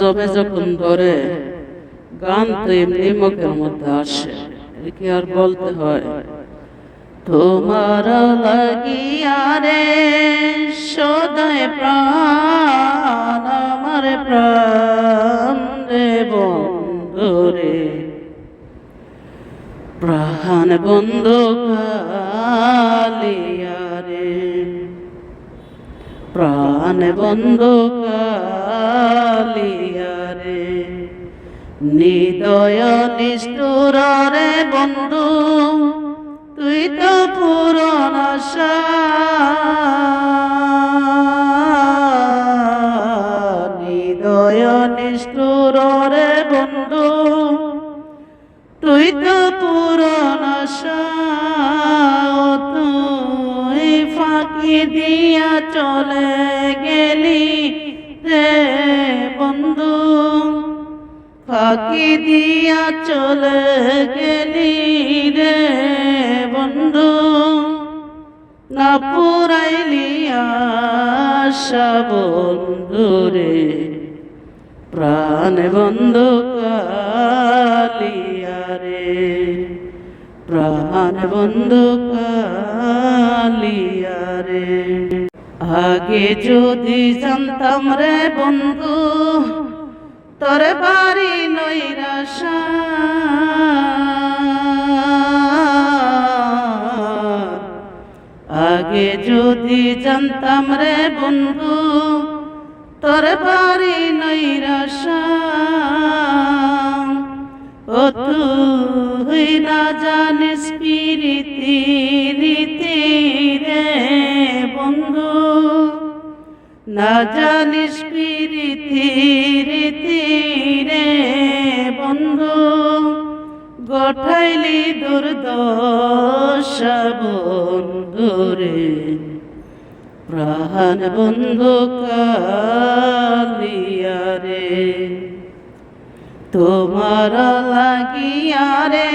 জবে যখন ধরে গান তো এমনি মুখের মধ্যে আসে কি আর বলতে হয়। তোমার লাগিয়া রে, সদায় প্রাণ আমার প্রাণ রে বন্ধু রে। প্রাণ বন্ধু কালিয়া প্রাণ বন্ধ কালিয়ারে নিদয় নিষ্ঠুর রে বন্ধু তুই তো পুরন নিদয় নিষ্ঠুর বন্ধু, ফাঁকি দিয়া চলে গেলি রে বন্ধু। না পুরাইলি আশা বন্ধু রে, প্রাণ বন্ধু কালিয়া রে। প্রাণ বন্ধু কালিয়া রে। আগে যদি জানতাম রে বন্ধু, তোর বাড়ি নৈরাশা। আগে যদি জানতাম রে বন্ধু, তোর বাড়ি নৈরাশা। ও তুই না জানিস প্রীতি রীতি না জানিস প্রীতি, রীতি রে বন্ধু। গঠাইলি দুর্দশা বন্ধু রে। প্রাণ বন্ধু কালিয়া রে। তোমার লাগিয়া রে,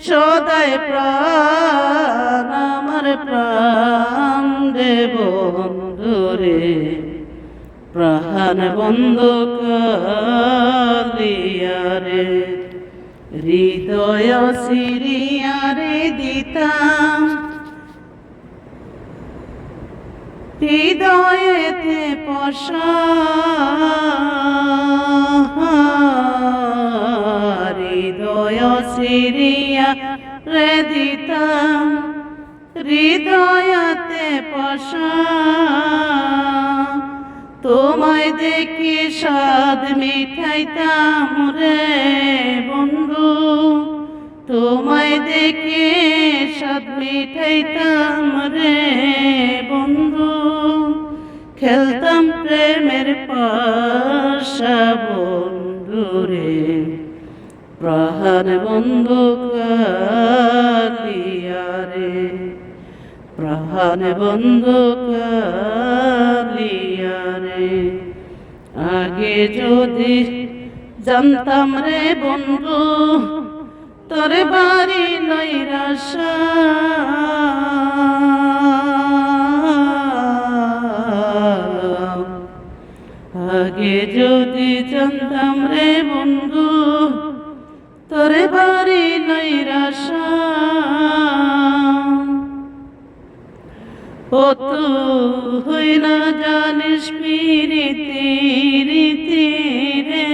সদাই প্রাণ, আমার প্রাণ রে প্রাণ বন্ধু কালিয়া রে। হৃদয় সিরিয়া রে দিতাম। হৃদয়েতে হৃদয় সিরিয়া রে দিতাম। হৃদয়তে পশা তোমায় দেখি স্বাদ মিঠাইতাম রে বন্ধু। তোমায় দেখে সাত মিঠাইতাম রে বন্ধু। খেলতাম প্রেমের পাশা বন্ধু রে। প্রাণ বন্ধু কালিয়া রে। প্রাণ বন্ধু রে আগে যদি জানতাম রে বন্ধু, তোর বাড়ি নৈরাশা আগে যদি জানতাম রে বন্ধু, তোর বাড়ি নৈরাশা ও তুই না জানিস প্রীতি, রীতি রে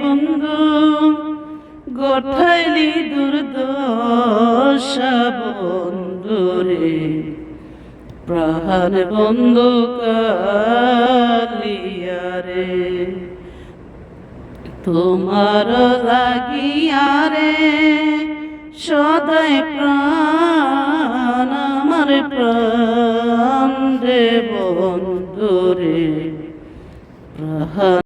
বন্ধু। গোঠাইলি দুর্দশা বন্ধু রে। প্রাণ বন্ধু কালিয়া রে। তোমার লাগিয়া রে, সদাই প্রাণ